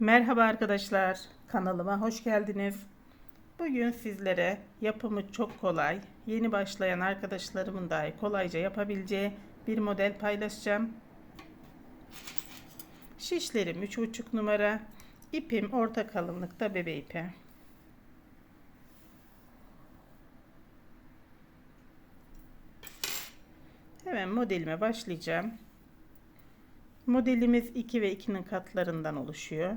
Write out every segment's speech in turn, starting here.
Merhaba arkadaşlar, kanalıma hoş geldiniz. Bugün sizlere yapımı çok kolay, yeni başlayan arkadaşlarımın dahi kolayca yapabileceği bir model paylaşacağım. Şişlerim 3,5 numara, ipim orta kalınlıkta bebe ipi. Hemen modelime başlayacağım. Modelimiz 2 ve 2'nin katlarından oluşuyor.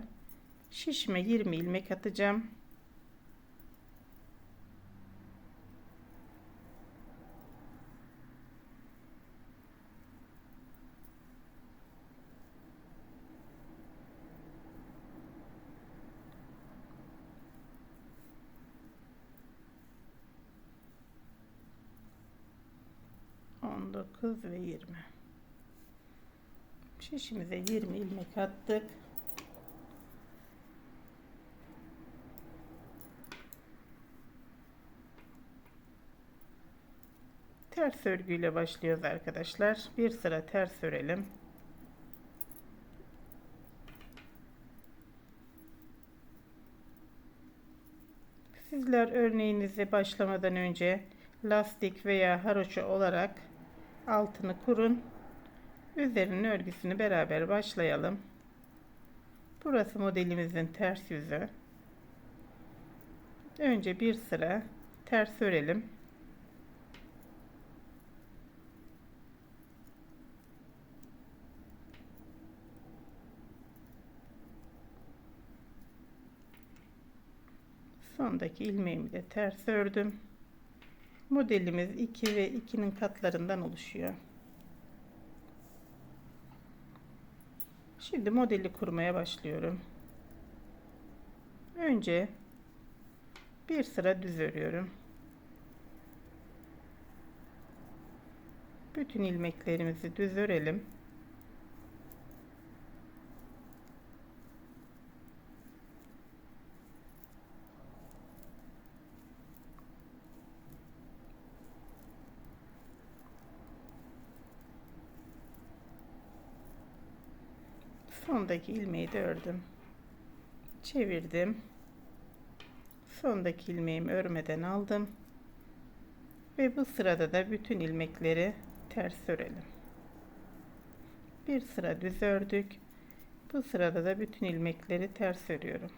Şişime 20 ilmek atacağım. On dokuz ve yirmi. Şişimize 20 ilmek attık. Ters örgüyle başlıyoruz arkadaşlar. Bir sıra ters örelim. Sizler örneğinizi başlamadan önce lastik veya haroşa olarak altını kurun. Üzerinin örgüsünü beraber başlayalım. Burası modelimizin ters yüzü. Önce bir sıra ters örelim. Sondaki ilmeğimi de ters ördüm. Modelimiz 2 ve 2'nin katlarından oluşuyor. Şimdi modeli kurmaya başlıyorum. Önce bir sıra düz örüyorum. Bütün ilmeklerimizi düz örelim. Sondaki ilmeği de ördüm. Çevirdim. Sondaki ilmeğimi örmeden aldım. Ve bu sırada da bütün ilmekleri ters örelim. Bir sıra düz ördük. Bu sırada da bütün ilmekleri ters örüyorum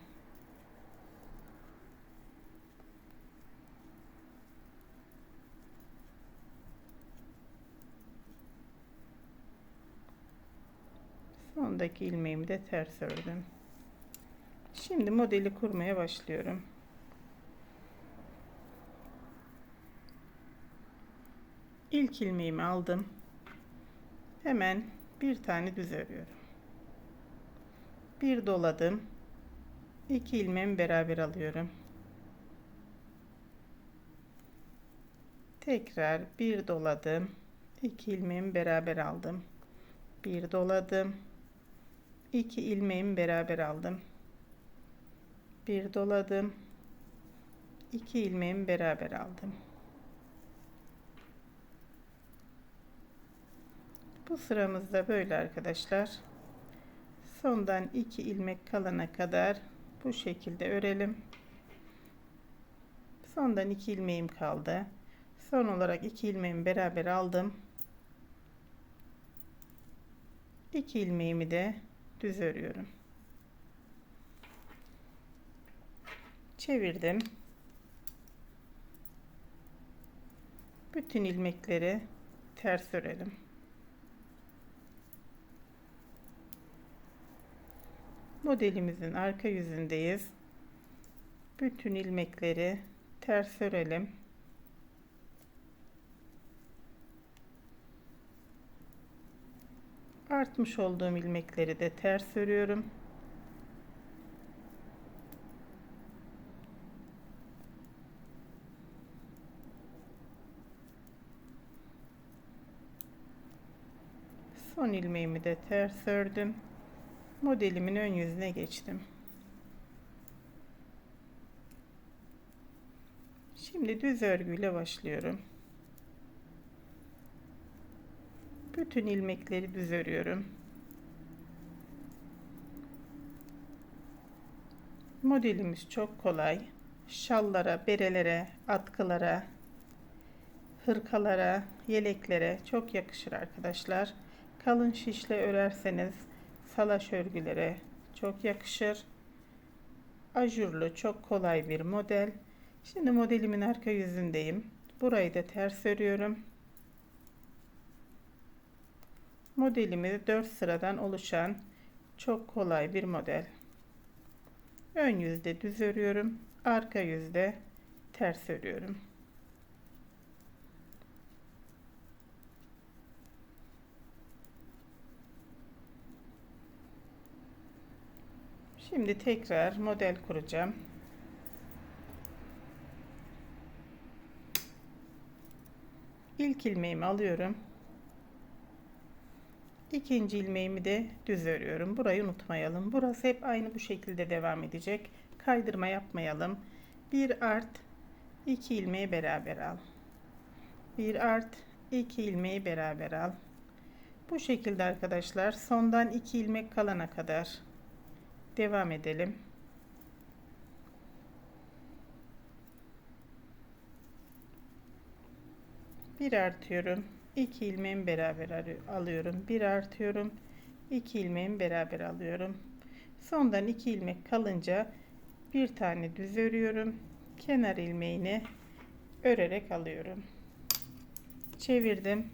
sondaki ilmeğimi de ters ördüm. Şimdi modeli kurmaya başlıyorum. İlk ilmeğimi aldım. Hemen bir tane düz örüyorum. Bir doladım. İki ilmeğimi beraber alıyorum. Tekrar bir doladım. İki ilmeğimi beraber aldım. Bir doladım 2 ilmeğimi beraber aldım. Bir doladım. 2 ilmeğimi beraber aldım. Bu sıramızda böyle arkadaşlar. Sondan 2 ilmek kalana kadar bu şekilde örelim. Sondan 2 ilmeğim kaldı. Son olarak 2 ilmeğimi beraber aldım. 2 ilmeğimi de düz örüyorum. Çevirdim. Bütün ilmekleri ters örelim. Modelimizin arka yüzündeyiz. Bütün ilmekleri ters örelim. Artmış olduğum ilmekleri de ters örüyorum. Son ilmeğimi de ters ördüm. Modelimin ön yüzüne geçtim. Şimdi düz örgüyle başlıyorum. Bütün ilmekleri düz örüyorum. Modelimiz çok kolay. Şallara, berelere, atkılara, hırkalara, yeleklere çok yakışır arkadaşlar. Kalın şişle örerseniz salaş örgülere çok yakışır. Ajurlu çok kolay bir model. Şimdi modelimin arka yüzündeyim. Burayı da ters örüyorum. Modelimiz 4 sıradan oluşan çok kolay bir model. Ön yüzde düz örüyorum. Arka yüzde ters örüyorum. Şimdi tekrar model kuracağım. İlk ilmeğimi alıyorum. İkinci ilmeğimi de düz örüyorum. Burayı unutmayalım. Burası hep aynı bu şekilde devam edecek. Kaydırma yapmayalım. Bir art, iki ilmeği beraber al. Bir art, iki ilmeği beraber al. Bu şekilde arkadaşlar sondan iki ilmek kalana kadar devam edelim. Bir artıyorum. 2 ilmeğimi beraber alıyorum. Bir artıyorum. 2 ilmeğimi beraber alıyorum. Sondan 2 ilmek kalınca bir tane düz örüyorum. Kenar ilmeğini örerek alıyorum. Çevirdim.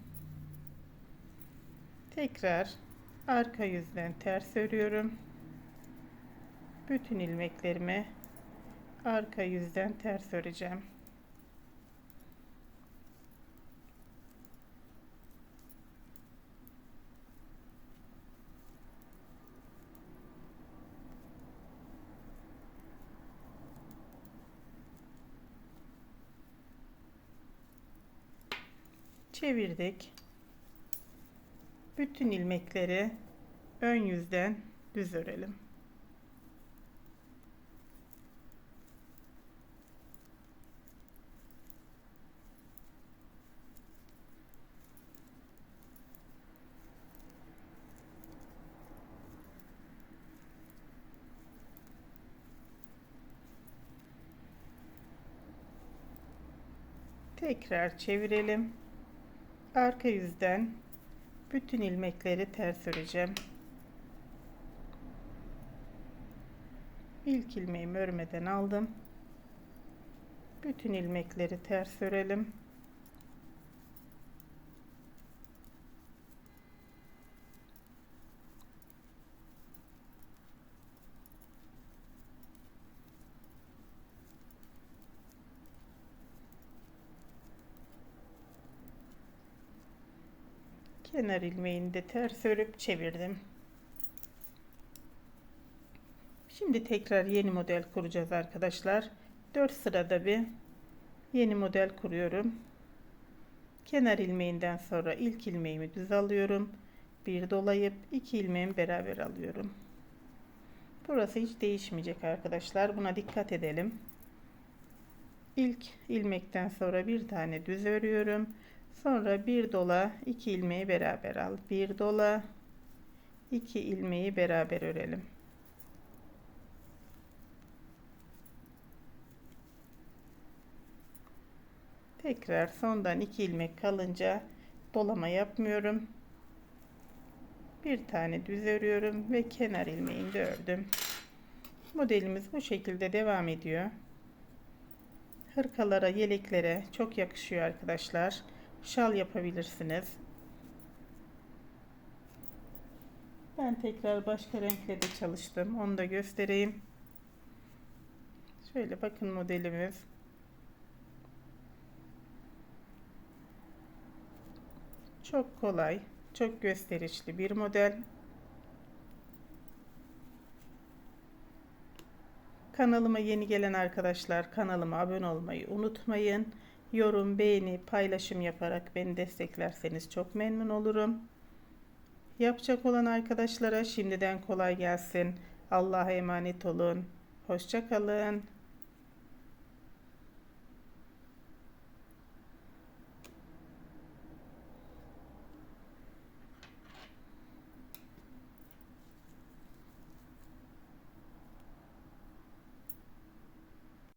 Tekrar arka yüzden ters örüyorum. Bütün ilmeklerimi arka yüzden ters öreceğim. Çevirdik. Bütün ilmekleri ön yüzden düz örelim. Tekrar çevirelim arka yüzden bütün ilmekleri ters öreceğim. İlk ilmeğimi örmeden aldım. Bütün ilmekleri ters örelim. Kenar ilmeğini de ters örüp çevirdim. Şimdi tekrar yeni model kuracağız arkadaşlar. 4 sırada bir yeni model kuruyorum. Kenar ilmeğinden sonra ilk ilmeğimi düz alıyorum. Bir dolayıp iki ilmeğimi beraber alıyorum. Burası hiç değişmeyecek arkadaşlar. Buna dikkat edelim. İlk ilmekten sonra bir tane düz örüyorum. Sonra bir dola iki ilmeği beraber al. Bir dola iki ilmeği beraber örelim. Tekrar sondan iki ilmek kalınca dolama yapmıyorum. Bir tane düz örüyorum ve kenar ilmeğini de ördüm. Modelimiz bu şekilde devam ediyor. Hırkalara, yeleklere çok yakışıyor arkadaşlar şal yapabilirsiniz. Ben tekrar başka renkle de çalıştım. Onu da göstereyim. Şöyle bakın modelimiz. Çok kolay, çok gösterişli bir model. Kanalıma yeni gelen arkadaşlar kanalıma abone olmayı unutmayın. Yorum, beğeni, paylaşım yaparak beni desteklerseniz çok memnun olurum. Yapacak olan arkadaşlara şimdiden kolay gelsin. Allah'a emanet olun. Hoşçakalın.